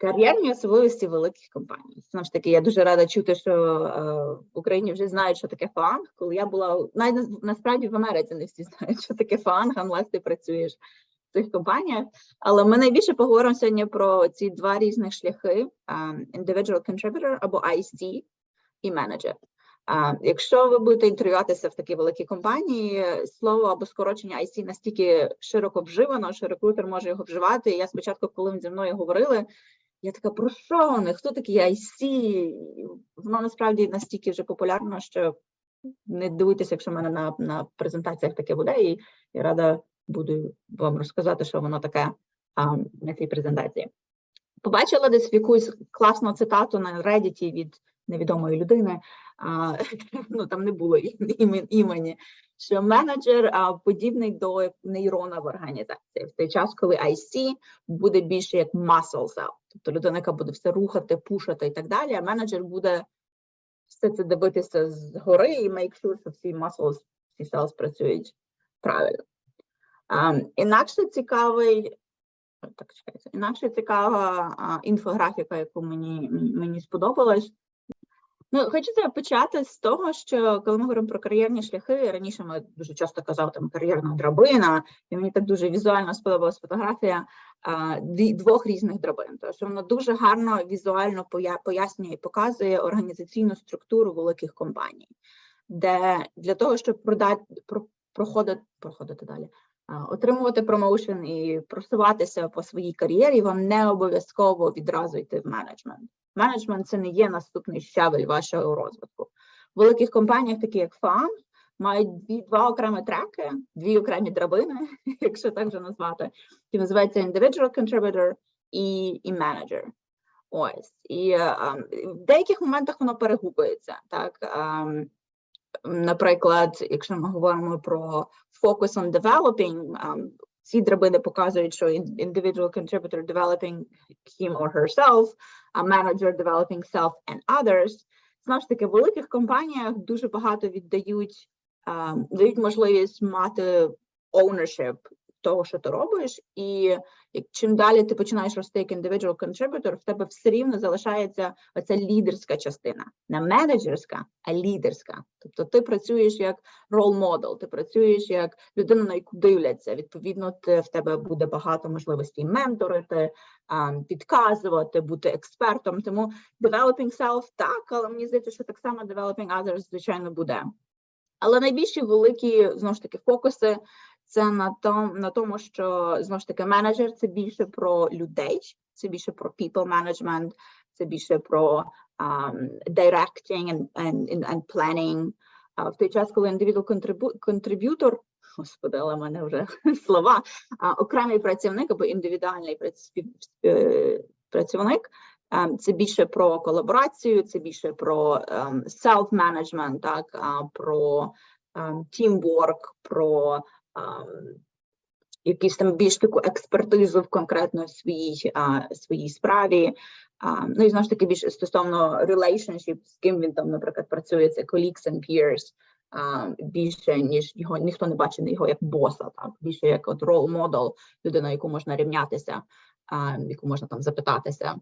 Кар'єрні особливості великих компаній. Знову ж таки, я дуже рада чути, що е, в Україні вже знають, що таке фанг. Коли я була навіть насправді в Америці не всі знають, що таке фанг, unless ти працюєш в цих компаніях. Але ми найбільше поговоримо сьогодні про ці два різних шляхи: е, individual contributor або IC і менеджер. А, якщо ви будете інтерв'юватися в такій великій компанії, слово або скорочення IC настільки широко вживано, що рекрутер може його вживати. Я спочатку, коли зі мною говорили, я така, про що вони? Хто такі IC? Воно насправді настільки вже популярно, що не дивуйтеся, якщо в мене на, на презентаціях таке буде, і я рада буду вам розказати, що воно таке а, на цій презентації. Побачила десь якусь класну цитату на Reddit від невідомої людини, а, ну там не було імені, що менеджер а, подібний до нейрона в організації в той час, коли IC буде більше як muscle cell, тобто людина, яка буде все рухати, пушати і так далі, а менеджер буде все це дивитися згори і make sure, що всі muscles, всі cells працюють правильно. А, інакше цікавий так чекайте. Інакше цікава а, інфографіка, яку мені, мені сподобалась. Ну, хочеться почати з того, що коли ми говоримо про кар'єрні шляхи, раніше ми дуже часто казав там кар'єрна драбина, і мені так дуже візуально сподобалась фотографія а, двох різних драбин. Тому що воно дуже гарно візуально пояснює і показує організаційну структуру великих компаній, де для того, щоб продати про, проходити, проходити далі, отримувати промоушен і просуватися по своїй кар'єрі, вам не обов'язково відразу йти в менеджмент. Менеджмент це не є наступний щабель вашого розвитку. В великих компаніях, такі як ФАМ, мають дві два окремі треки, дві окремі драбини, якщо так вже назвати, які називаються individual contributor і, і manager. Ось і е, ем, в деяких моментах воно перегукується. Так ем, наприклад, якщо ми говоримо про focus on developing, ем, ці драбини показують, що in- individual contributor developing him or herself, a manager developing self and others. Знову ж таки, в великих компаніях дуже багато віддають, ем, дають можливість мати ownership того, що ти робиш, і чим далі ти починаєш рости як individual contributor, в тебе все рівно залишається оця лідерська частина, не менеджерська, а лідерська. Тобто ти працюєш як role model, ти працюєш як людина, на яку дивляться. Відповідно, ти, в тебе буде багато можливостей менторити, підказувати, бути експертом. Тому developing self так, але мені здається, що так само developing others, звичайно, буде. Але найбільші великі знову ж таки фокуси це на тому, на тому, що знову ж таки менеджер це більше про людей, це більше про people management, це більше про um, directing and, and, and, planning. А в той час, коли contributor, господи, але мене вже слова, а, окремий працівник або індивідуальний е, працівник, ем, це більше про колаборацію, це більше про ем, self-management, так, про ем, teamwork, про якусь там більш таку експертизу в конкретно своїй, а, своїй справі. А, ну і знову ж таки більше стосовно relationship, з ким він там, наприклад, працює, це colleagues and peers, а, більше, ніж його, ніхто не бачить його як боса, так, більше як от role model, людина, яку можна рівнятися, а, яку можна там запитатися.